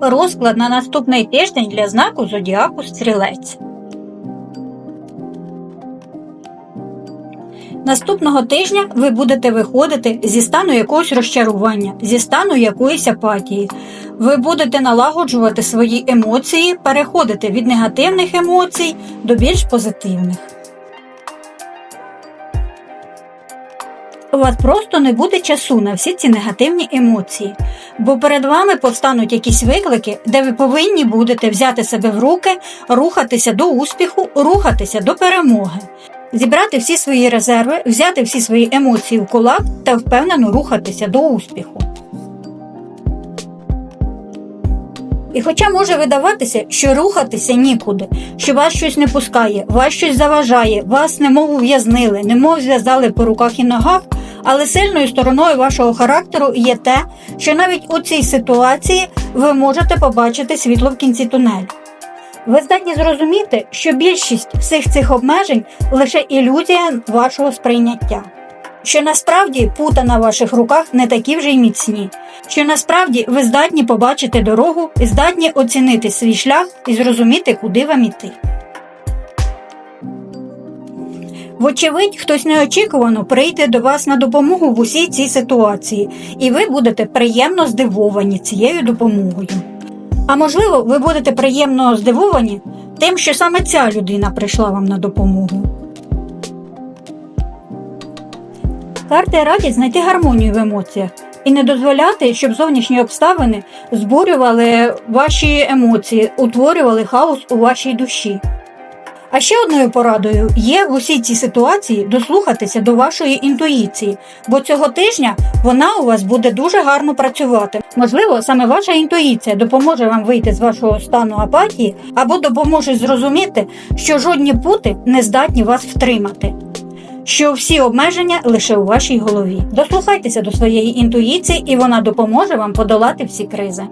Розклад на наступний тиждень для знаку зодіаку Стрілець. Наступного тижня ви будете виходити зі стану якогось розчарування, зі стану якоїсь апатії. Ви будете налагоджувати свої емоції, переходити від негативних емоцій до більш позитивних. У вас просто не буде часу на всі ці негативні емоції, бо перед вами повстануть якісь виклики, де ви повинні будете взяти себе в руки, рухатися до успіху, рухатися до перемоги, зібрати всі свої резерви, взяти всі свої емоції в кулак та впевнено рухатися до успіху. І хоча може видаватися, що рухатися нікуди, що вас щось не пускає, вас щось заважає, вас немов ув'язнили, немов зв'язали по руках і ногах, але сильною стороною вашого характеру є те, що навіть у цій ситуації ви можете побачити світло в кінці тунелю. Ви здатні зрозуміти, що більшість всіх цих обмежень лише ілюзія вашого сприйняття. Що насправді пута на ваших руках не такі вже й міцні, що насправді ви здатні побачити дорогу здатні оцінити свій шлях і зрозуміти, куди вам іти. Вочевидь, хтось неочікувано прийде до вас на допомогу в усій цій ситуації, і ви будете приємно здивовані цією допомогою. А можливо, ви будете приємно здивовані тим, що саме ця людина прийшла вам на допомогу. Карти радять знайти гармонію в емоціях і не дозволяти, щоб зовнішні обставини збурювали ваші емоції, утворювали хаос у вашій душі. А ще одною порадою є в усій цій ситуації дослухатися до вашої інтуїції, бо цього тижня вона у вас буде дуже гарно працювати. Можливо, саме ваша інтуїція допоможе вам вийти з вашого стану апатії або допоможе зрозуміти, що жодні пути не здатні вас втримати. Що всі обмеження лише у вашій голові. Дослухайтеся до своєї інтуїції, і вона допоможе вам подолати всі кризи.